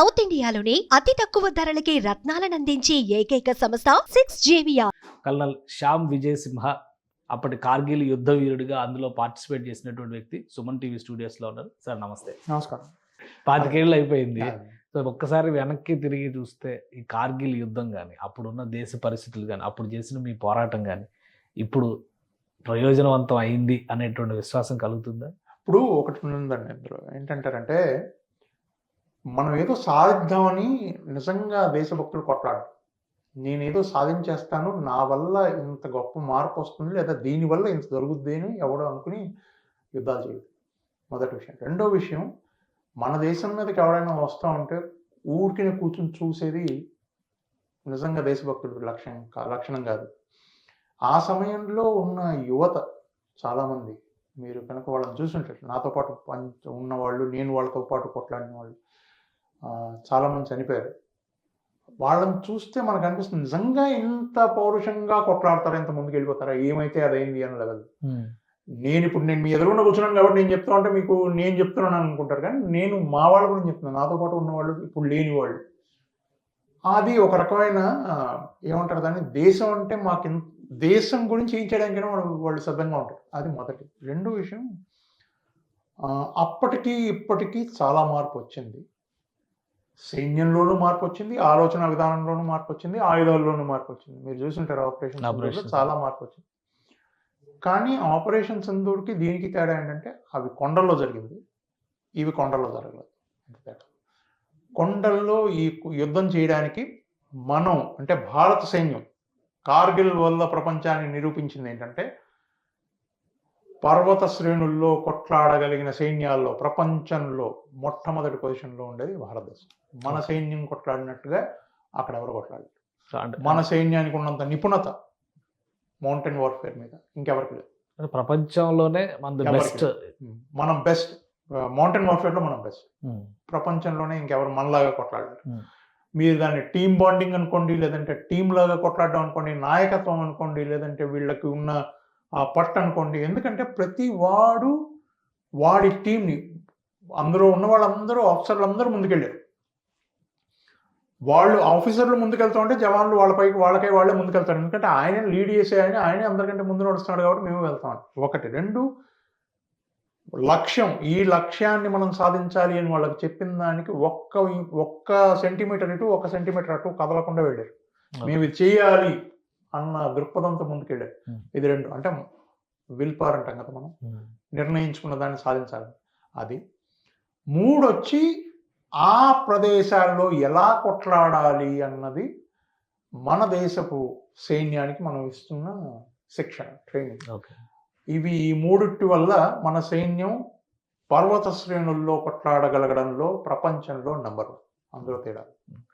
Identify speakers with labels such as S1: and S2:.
S1: South ఇండియాలోని అతి తక్కువ ధరలకి రత్నాలనందించే ఏకైక సంస్థ సిక్స్ జేవియా
S2: కల్నల్ శ్యామ్ విజయ్ సింహ అప్పటి కార్గిల్ యుద్ధ వీరుడిగా అందులో పార్టిసిపేట్ చేసినటువంటి వ్యక్తి సుమన్ టీవీ స్టూడియోస్లో ఉన్నారు. సార్ నమస్తే.
S3: నమస్కారం.
S2: పాతికేళ్ళు అయిపోయింది. సో ఒక్కసారి వెనక్కి తిరిగి చూస్తే ఈ కార్గిల్ యుద్ధం కానీ అప్పుడున్న దేశ పరిస్థితులు కానీ అప్పుడు చేసిన మీ పోరాటం కానీ ఇప్పుడు ప్రయోజనవంతం అయింది అనేటువంటి విశ్వాసం కలుగుతుందా?
S3: ఇప్పుడు ఒకటి ఉందండి ఇందులో. ఏంటంటారంటే మనం ఏదో సాధిద్దామని నిజంగా దేశభక్తులు కొట్లాడు. నేనేదో సాధించేస్తాను నా వల్ల ఇంత గొప్ప మార్పు వస్తుంది లేదా దీనివల్ల ఇంత జరుగుద్ది అని ఎవడో అనుకుని యుద్ధాలు చేయదు మొదటి విషయం. రెండో విషయం మన దేశం మీదకి ఎవడైనా వస్తూ ఉంటే ఊరికినే కూర్చుని చూసేది నిజంగా దేశభక్తుడు లక్ష్యం కా- లక్షణం కాదు. ఆ సమయంలో ఉన్న యువత చాలామంది మీరు కనుక వాళ్ళని చూసుంటారు నాతో పాటు పంచ ఉన్నవాళ్ళు నేను వాళ్ళతో పాటు కొట్లాడిన వాళ్ళు చాలామంది చనిపోయారు. వాళ్ళని చూస్తే మనకు అనిపిస్తుంది నిజంగా ఇంత పౌరుషంగా కొట్లాడతారా ఇంత ముందుకు వెళ్ళిపోతారా ఏమైతే అదైంది అని లెవెల్ నేను ఇప్పుడు నేను మీ ఎదురుకుండా కూర్చున్నాను కాబట్టి నేను చెప్తా ఉంటే మీకు నేను చెప్తున్నాను అనుకుంటారు. కానీ నేను మా వాళ్ళ గురించి చెప్తున్నాను. నాతో పాటు ఉన్నవాళ్ళు ఇప్పుడు లేని వాళ్ళు. అది ఒక రకమైన ఏమంటారు దాన్ని? దేశం అంటే మాకు దేశం గురించి ఏం చేయడానికైనా వాళ్ళు వాళ్ళు సిద్ధంగా ఉంటారు. అది మొదటి. రెండో విషయం అప్పటికి ఇప్పటికీ చాలా మార్పు వచ్చింది. సైన్యంలోనూ మార్పు వచ్చింది ఆలోచన విధానంలోనూ మార్పు వచ్చింది ఆయుధాల్లోనూ మార్పు వచ్చింది మీరు చూసుంటారు ఆపరేషన్ చాలా మార్పు వచ్చింది కానీ ఆపరేషన్ సింధూర్కి దీనికి తేడా ఏంటంటే అవి కొండల్లో జరిగింది. ఇవి కొండల్లో జరగలేదు. తేడా. కొండల్లో ఈ యుద్ధం చేయడానికి మనం అంటే భారత సైన్యం కార్గిల్ వల్ల ప్రపంచాన్ని నిరూపించింది ఏంటంటే పర్వత శ్రేణుల్లో కొట్లాడగలిగిన సైన్యాల్లో ప్రపంచంలో మొట్టమొదటి పొజిషన్లో ఉండేది భారతదేశం. మన సైన్యం కొట్లాడినట్టుగా అక్కడ ఎవరు కొట్లాడలేదు. మన సైన్యానికి ఉన్నంత నిపుణత మౌంటైన్ వార్ఫేర్ మీద ఇంకెవరికి లేదు.
S2: ప్రపంచంలోనే మన బెస్ట్.
S3: మనం బెస్ట్ మౌంటైన్ వార్ఫేర్లో మనం బెస్ట్. ప్రపంచంలోనే ఇంకెవరు మనలాగా కొట్లాడారు
S2: Hmm.
S3: మీరు దాన్ని టీమ్ బాండింగ్ అనుకోండి లేదంటే టీమ్ లాగా కొట్లాడడం అనుకోండి నాయకత్వం అనుకోండి లేదంటే వీళ్ళకి ఉన్న ఆ పట్టు అనుకోండి. ఎందుకంటే ప్రతి వాడు వాడి టీంని అందులో ఉన్న వాళ్ళందరూ ఆఫీసర్లు అందరూ ముందుకెళ్ళారు. వాళ్ళు ఆఫీసర్లు ముందుకెళ్తా ఉంటే జవాన్లు వాళ్ళపైకి వాళ్ళకై వాళ్ళే ముందుకెళ్తారు. ఎందుకంటే ఆయన లీడ్ చేసే ఆయన ఆయనే అందరికంటే ముందు నడుస్తున్నాడు కాబట్టి మేము వెళ్తాం ఒకటి. రెండు లక్ష్యం. ఈ లక్ష్యాన్ని మనం సాధించాలి అని వాళ్ళకి చెప్పిన దానికి ఒక్క ఒక్క సెంటీమీటర్ ఇటు ఒక సెంటీమీటర్ అటు కదలకుండా వెళ్ళారు. మేము ఇది చేయాలి. అన్న దృక్పథంతో ముందుకెళ్ళారు
S2: Hmm.
S3: ఇది రెండు అంటే విల్ పవర్ అంటాం కదా మనం. నిర్ణయించుకున్న దాన్ని సాధించాలి. అది. మూడు వచ్చి ఆ ప్రదేశాల్లో ఎలా కొట్లాడాలి అన్నది మన దేశపు సైన్యానికి మనం ఇస్తున్న శిక్షణ ట్రైనింగ్. ఇవి ఈ మూడిటి వల్ల మన సైన్యం పర్వత శ్రేణుల్లో కొట్లాడగలగడంలో ప్రపంచంలో నంబర్ వన్. అందులో తేడా.